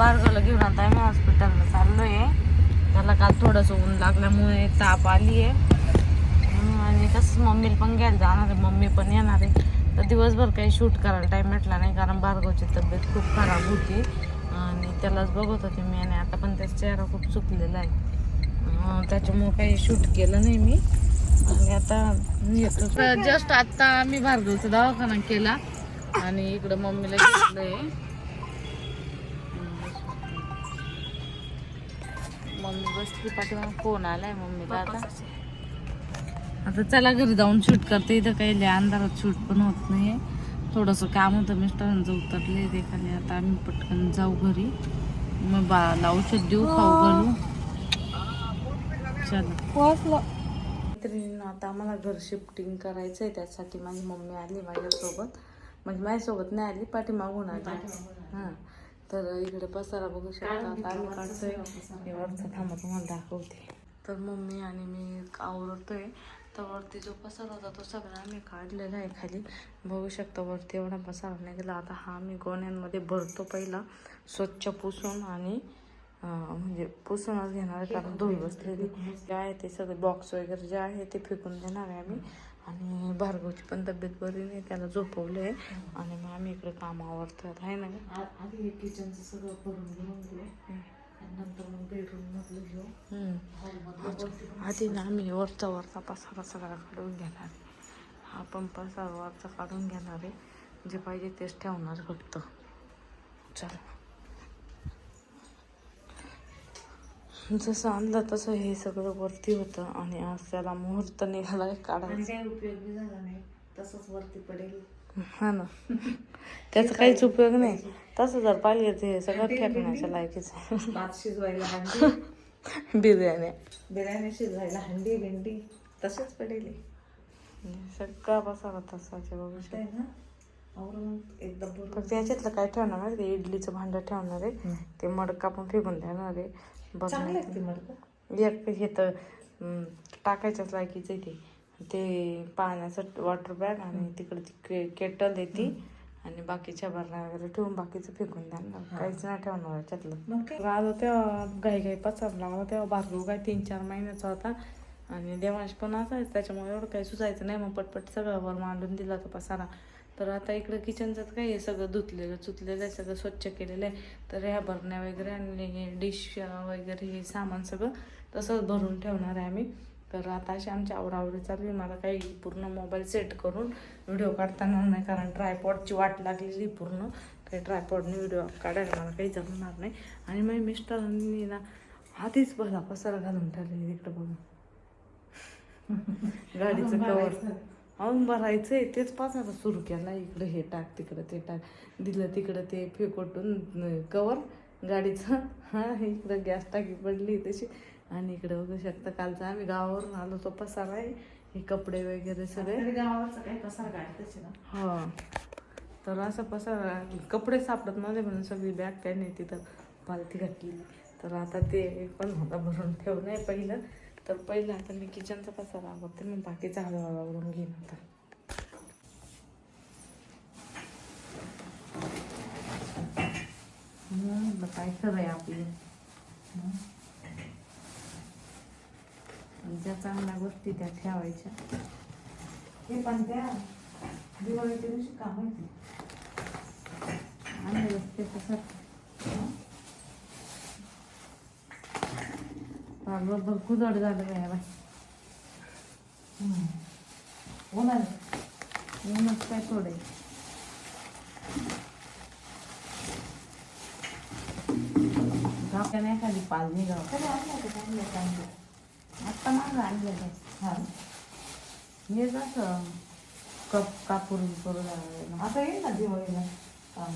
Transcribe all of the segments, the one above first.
बारगावला घेऊन आता आम्ही हॉस्पिटलला चाललो आहे त्याला काल थोडंसं ऊन लागल्यामुळे ताप आली आहे आणि तसंच मम्मीला पण घ्यायला जाणार आहे. मम्मी पण येणार आहे. तर दिवसभर काही शूट करायला टाईम भेटला नाही कारण भार्गवची तब्येत खूप खराब होती. आणि त्यालाच बघत होते मी आणि आता पण त्याचा चेहरा खूप चुकलेला आहे. त्याच्यामुळं काही शूट केलं नाही मी. आणि आता जस्ट आता आम्ही भार्गवचा दवाखाना केला. आणि इकडं मम्मीला घेतलंय. मम्मी बसली पाठीमाग. फोन आलाय मम्मीला आता. आता चला घरी जाऊन शूट करते. इथं काही अंधारात शूट पण होत नाही थोडंसं काम होतं. मिस्टरांचं उतरले ते खाली. आता आम्ही पटकन जाऊ घरी. मग बाळाला औषध देऊ खाऊ घालू. चला. मैत्रिणींना आता आम्हाला घर शिफ्टिंग करायचं आहे त्यासाठी माझी मम्मी आली माझ्यासोबत. म्हणजे माझ्यासोबत नाही आली. पाठीमागून आली. हां. तर इकडे पसारा बघू शकता. आता आम्ही काढतोय. वरचा थांबा तुम्हाला दाखवते. तर मम्मी आणि मी आवरतोय. तर वरती जो पसारा होता तो सगळा आम्ही काढलेला आहे खाली. बघू शकता वरती एवढा पसारा निघाला. आता हा मी गोण्यांमध्ये भरतो पहिला स्वच्छ पुसून आणि म्हणजे पुसूनच घेणार आहे. कारण धूळ बसलेली जे आहे ते सगळे बॉक्स वगैरे जे आहे ते फेकून देणार आहे आम्ही. आणि भार्गवची पण तब्येत बरी नाही त्याला झोपवलं आहे आणि मग आम्ही इकडे काम आवडतोय आहे ना? आधी किचनचं सगळं करून घेऊन घेऊ नंतर मग आधी ना आम्ही वरचा वरचा पसारा सगळा काढून घेणार. आहे हा पण पसारा वरचा काढून घेणार. आहे जे पाहिजे तेच ठेवणार फक्त. चला. जसं आणलं तसं हे सगळं वरती होतं आणि आज त्याला मुहूर्त आणि काढायचा काही उपयोग बी झाला नाही. तसंच वरती पडेल. हा ना. त्याचा काहीच उपयोग नाही. तसं जर पाहिजे ते सगळं फेकण्याच्या लायकीच आहे. भात शिजवायला हंडी बिर्याणी. बिर्याणी शिजवायला हंडी भेंडी. तसेच पडेल हे. सगळा पसारा तसाचे बघू आता आहे ना आवरून एकदम भरून फक्त याच्यातलं काय ठेवणार माहिती आहे? इडलीचं भांडं ठेवणार आहे. ते मडका पण फेकून देणार आहे. चांगलं आहे ते मडकं. एक हे तर टाकायच्याच लायकीचं आहे ते. ते पाण्याचं वॉटर बॅग आणि तिकडे ती केटल आहे ती. आणि बाकीच्या भरण्या वगैरे ठेवून बाकीचं फेकून देणार. काहीच नाही ठेवणार याच्यातलं. मग आलो तेव्हा घाई घाई पचार लागला तेव्हा भार्गव काय तीन चार महिन्याचा होता. आणि देवांश पण असायच त्याच्यामुळे एवढं काही सुचायचं नाही. मग पटपट सगळं वर मांडून दिला तो पसारा. तर आता इकडं किचनचं काय आहे सगळं धुतलेलं चुतलेलं आहे सगळं स्वच्छ केलेलं आहे. तर ह्या भरण्या वगैरे आणि डिश वगैरे हे सामान सगळं तसंच भरून ठेवणार आहे आम्ही. तर आता अशी आमची आवडावडी चालू आहे. मला काही पूर्ण मोबाईल सेट करून व्हिडिओ काढताना नाही कारण ट्रायपॉडची वाट लागलेली पूर्ण. काही ट्रायपॉडने व्हिडिओ काढायला मला काही जमणार नाही. आणि माझ्या मिस्टरांनी ना आधीच बघा पसारा घालून ठेवलेली इकडं बघा गाडीचं कवर अजून भरायचंय. तेच पसारा सुरू केला. इकडं हे टाक तिकडं ते टाक. दिलं तिकडं ते फेकोटून कवर गाडीचं. हा इकडं गॅस टाकी पडली तशी. आणि इकडं बघू शकता कालचा आम्ही गावावरून आलो तो पसारा आहे. हे कपडे वगैरे सगळे. गावावरचं काही पसार गाडीतच आहे ना? हा. तर असं पसारा कपडे सापडत नव्हते म्हणून सगळी बॅग त्याने तिथं पालथी घातली तर आता ते पण होता भरून ठेवलं आहे पहिलं. तर पहिलं आता मी किचनचा पसारा आवडते मग बाकीचा हळूहळू आवडून घेईन आता. काय खरं आहे आपली ज्या चांगल्या गोष्टी त्या ठेवायच्या. हे पण त्या दिवाळीच्या दिवशी काम माहिती? आणि रस्ते कसं पागल भरपूर जड झालं काय बाय उन्हाळ्यात ऊनच काय थोडे. झाप्या नाही खाली पाल निघाव. कधी आणलं चांगलं आत्ता मागं आणलेलं आहे हा. हेच असं कप कापूर करून. आता येईल ना दिवाळीला? काम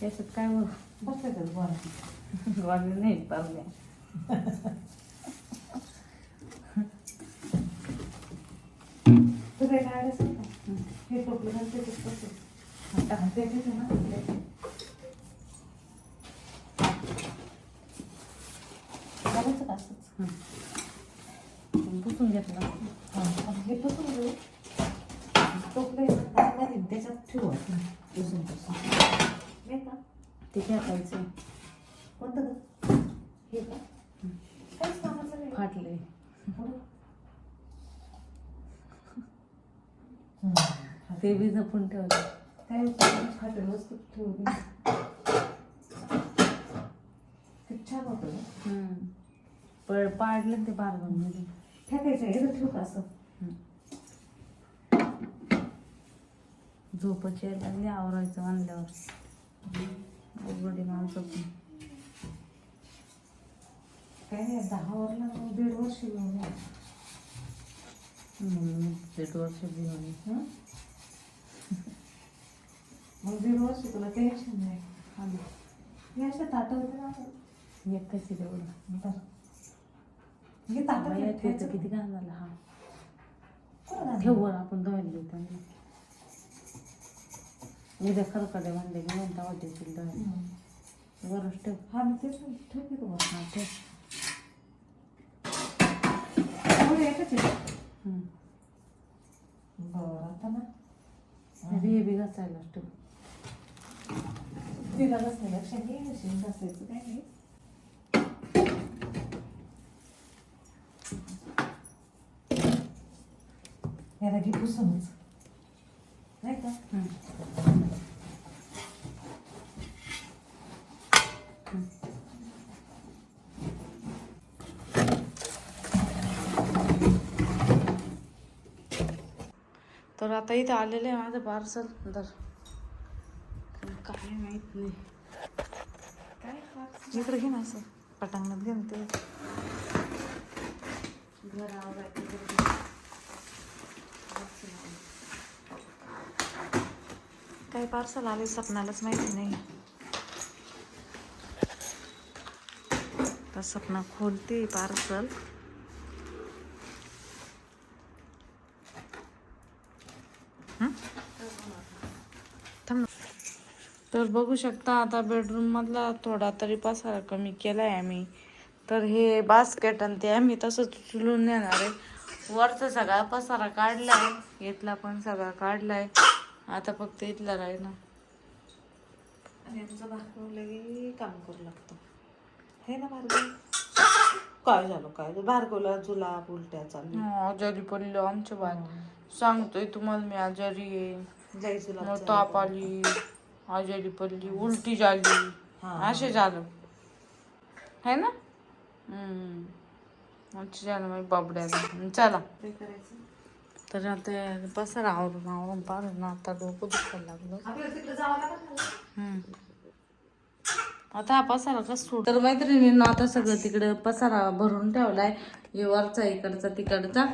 येते याच्यात काय बघ वाजले नाही पारल्या तू काही काढायचं नाही का हे टोपलं घालते ते कसं आता ते तिथे ना करायचं का असंच? पुसून घेतलं. हा, हे पुसून घेऊ टोपलं आहे ना, त्याच्यामध्ये ते ह्याच्यात ठेवू आपण पुसून पुसून हे का ते खेळायचं कोणतं ग? हे का काहीच कामाचं नाही. ते बी जपून ठेवलं. काय फाटेल? वस्तू ठेवली. किती छान होतं ना. हम्म. पण पाडलं ते बारगावमध्ये फेकायचं इथं ठेवू का असं? झोपच यायला लागली आवरायचं म्हणल्यावर. पण काय नाही दहा वरला दीड वर्ष घेऊन दीड वर्ष घेऊन हं? मग दीड वर्ष तुला टेन्शन नाही. हे तेवढं? बरं. हे ताटं बाया, ठेवायचं. त्याचं किती घाण झालं हा. कुठं घालणार? ठेव वर आपण धुवायला देऊ त्यांना उद्या खरकडे म्हणले की म्हणता वाटेतील धुवायला. वरच ठेव. हा मी तेच ठेव की तुम्हाला हा ठेव. एकच. बरं आता ना. हे बी घासायला ठेव. तिला नाही लक्षात घे नशील बसायचं काय नाही. याला घे पुसूनच नाही का? तर आता इथं आलेलं आहे माझं पार्सल दर. काय नाही. काय इकडे घे ना असं. पटांगणात घे ना ते. काय पार्सल आले सपनालाच माहिती नाही. तर सपना खोलते पार्सल तर बघू शकता आता बेडरूम मधला थोडा तरी पसारा कमी केलाय आम्ही. तर हे बास्केट आणि ते आम्ही तसंच उचलून नेणार आहे. वरचा सगळा पसारा काढलाय. इथला पण सगळा काढलाय. आता फक्त इथला राहील. आणि आमचं काम करू लागतो. हे ना भार्गव? काय झालं काय झालं? भार्गवला जुलाब उलट्या चालू आजारी पडलो आमच्या बाय सांगतोय तुम्हाला मी आजारी आहे. ताप आली. आजारी पडली उलटी झाली. असे झालं. है ना? हम्म. अच्छा झालं मग बाबड्याला. चला. तर आता पसारा आवरून आवरून पाहिलं ना आता डोकं दुखायला लागलं. आता हा पसारा कस सोड? तर मैत्रिणींना आता सगळं तिकडं पसारा भरून ठेवलाय. हे वरचा इकडचा तिकडचा.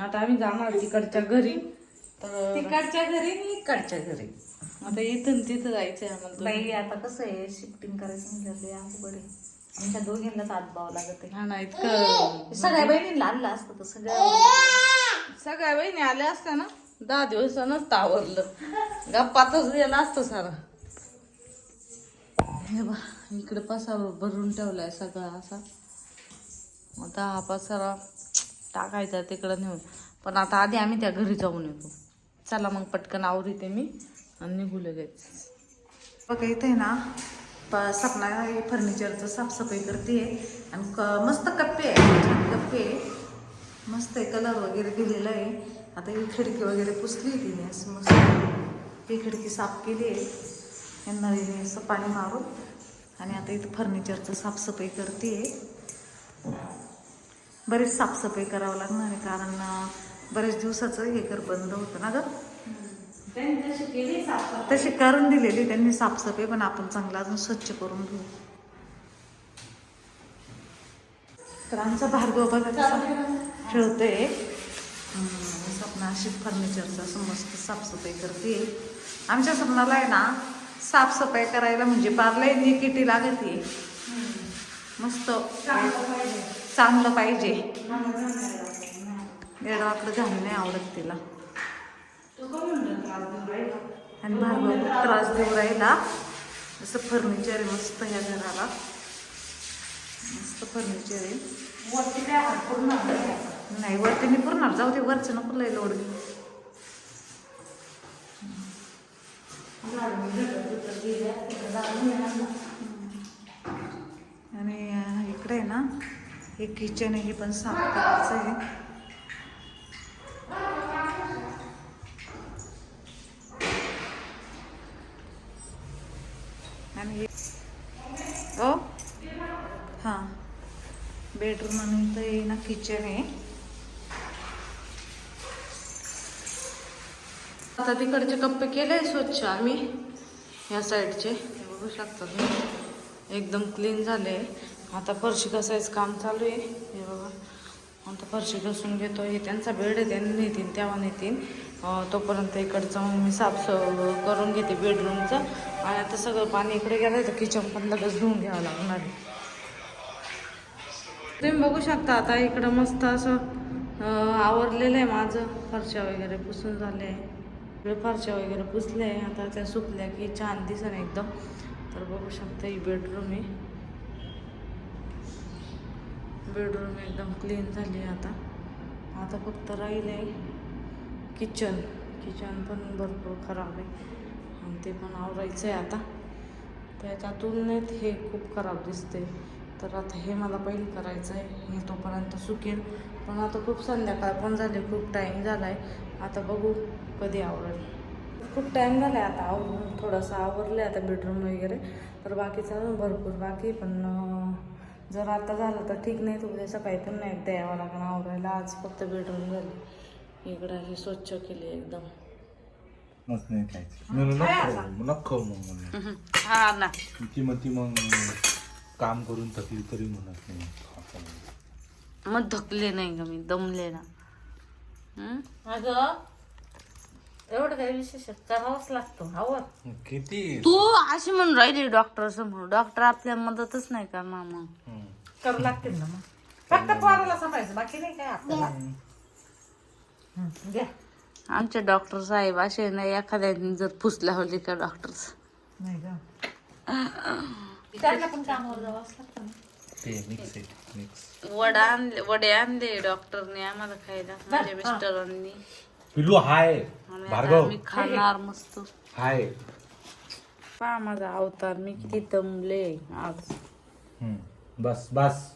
आता आम्ही जाणार तिकडच्या घरी. तर तिकडच्या घरी इकडच्या घरी. आता इथून तिथं जायचंय आम्हाला बाई आता कसं आहे? शिफ्टिंग करायचं म्हटलं लय अवघड आहे. आमच्या दोघींनाच हातभाव लागत आहे. हा ना इतकं सगळ्या बहिणींना आणलं असतं तर सगळ्या सगळ्या बहिणी आल्या असत्या ना दहा दिवसानंच आवरलं गप्पातच गेला असतं सारा. हे बा इकडे पसारा भरून ठेवलाय सगळा असा. आता हा पसारा टाकायचा तिकडं नेऊन. पण आता आधी आम्ही त्या घरी जाऊन येतो. चला मग पटकन आवरीते मी. आणि निघू लगेच. बघा इथे ना प- सपना हे फर्निचरचं साफसफाई करते आणि क- मस्त कप्पे आहे छान कप्पे मस्त आहे कलर वगैरे दिलेला आहे. आता ही खिडकी वगैरे पुसली तिने असं मस्त. ही खिडकी साफ केली आहे. या नळीने असं पाणी मारून आणि आता इथं फर्निचरचं साफसफाई करते बरीच साफसफाई करावं लागणार आहे कारण बरेच दिवसाचं हे कर बंद होतं ना गं? तशी करून दिलेली त्यांनी साफसफाई पण आपण चांगलं अजून स्वच्छ करून घेऊ. तर आमचा भार्गव बघा कसा खेळतोय. सपना अशी फर्निचरचं असं मस्त साफसफाई करते. आमच्या सपनाला आहे ना साफसफाई करायला म्हणजे पार्लय किटी लागते. मस्त. चांगलं पाहिजे. वेळ आपलं नाही. आवडत तिला. आणि भार्गव खूप त्रास देऊ राहिला. जसं फर्निचर आहे मस्त ह्या घराला. मस्त फर्निचर आहे. नाही वरती मी पुरणार जाऊ दे वरचं नको लय लोड आणि इकडे आहे ना हे किचन आहे हे पण साफ करायचं आहे. आणि हे- ओ हां. बेडरूम आणि इथं हे ना किचन आहे. आता तिकडचे कप्पे केले स्वच्छ आम्ही. या साईडचे हे बघू शकता तुम्ही. एकदम क्लीन झाले. आता फरशी कसायचं काम चालू आहे. हे बघा. आता फरशी घासून घेतो हे त्यांचा बेड आहे. त्यांनी नेतील तेव्हा नेतील तोपर्यंत इकडचं मग मी साफ करून घेते बेडरूमचं आणि आता सगळं पाणी इकडे गेलं तर किचन पण लगेच धुवून घ्यावं लागणार आहे. तुम्ही बघू शकता आता इकडं मस्त असं आवरलेलं आहे माझं. फरशा वगैरे पुसून झाले. आहे इकडे फरशा वगैरे पुसले. आहे आता त्या सुकल्या की छान दिसन एकदम. तर बघू शकता ही बेडरूम आहे. बेडरूम एकदम क्लीन झाली आहे आता. आता फक्त राहिले आहे किचन किचन पण भरपूर खराब आहे. आणि ते पण आवरायचं आहे आता त्याच्या तुलनेत हे खूप खराब दिसते तर आता हे मला पहिले करायचं आहे हे तोपर्यंत सुकेल. पण आता खूप संध्याकाळ पण झाले खूप टाईम झाला आहे आता बघू कधी आवडेल खूप टाईम झाला आहे आता आवरून. थोडंसं आवरलं आहे आता बेडरूम वगैरे. तर बाकीचं भरपूर बाकी पण जर आता झालं तर ठीक नाही तर उद्या सकाळी नाही एकदा यावं लागणार. आवरायला. आज फक्त बेडरूम झाली. इकडं हे स्वच्छ केली एकदम. मस्त नाही खायचं. नको मग हा ना. ती मग ती मग काम करून थकली तरी म्हणत नाही. मग थकले नाही ग मी दमले ना. अगं एवढं काही विशेष करावंच लागतो हवं किती? तू अशी म्हणून राहिली डॉक्टर समोर. डॉक्टर आपल्या मदतच नाही करणार मग. करू लागतील ना मग. फक्त पोराला सांभाळायचं बाकी नाही काय आपल्याला. घ्या आमचे डॉक्टर साहेब असे नाही एखाद्याने जर फुसल्या होली का डॉक्टर नाही का? त्यांना पण कामावर जावं लागतं ना. ते मिक्स आहे मिक्स वडा आणले वडे आणले डॉक्टरने आम्हाला खायला माझ्या मिस्टरांनी. पिलू हाय. आणि आता भार्गव. आम्ही खाणार मस्त. हाय. पहा माझा अवतार मी किती दमले आज. हम्म. बस बस.